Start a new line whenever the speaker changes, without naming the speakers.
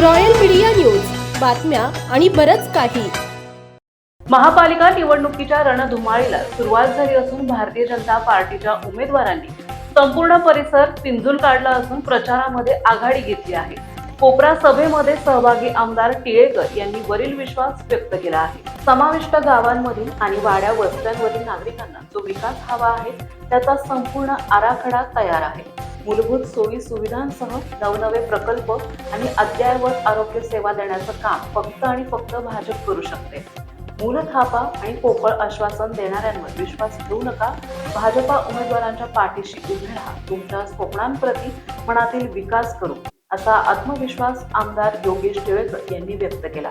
Royal media news. बातम्या आणि बरच काही.
महापालिका निवडणुकीच्या रणधुमाळीला सुरुवात झाली असून भारतीय जनता पार्टीच्या उमेदवारांनी संपूर्ण परिसर पिंजून काढला असून प्रचारामध्ये आघाडी घेतली आहे. कोपरा सभेमध्ये सहभागी आमदार टिळेकर यांनी वरील विश्वास व्यक्त केला आहे. समाविष्ट गावांमधील आणि वाड्या वस्त्यांवरील नागरिकांना जो विकास हवा आहे त्याचा संपूर्ण आराखडा तयार आहे. मूलभूत सोयी सुविधांसह नवनवे प्रकल्प आणि अद्ययावत आरोग्य सेवा देण्याचं काम फक्त आणि फक्त भाजप करू शकते. मूल थापा आणि पोकळ आश्वासन देणाऱ्यांवर विश्वास ठेवू नका. भाजपा उमेदवारांच्या पाठीशी उभे राहा. तुमच्या स्वप्नांप्रती मनातील विकास करू. असा आत्मविश्वास आमदार योगेश टिळेकर यांनी व्यक्त केला.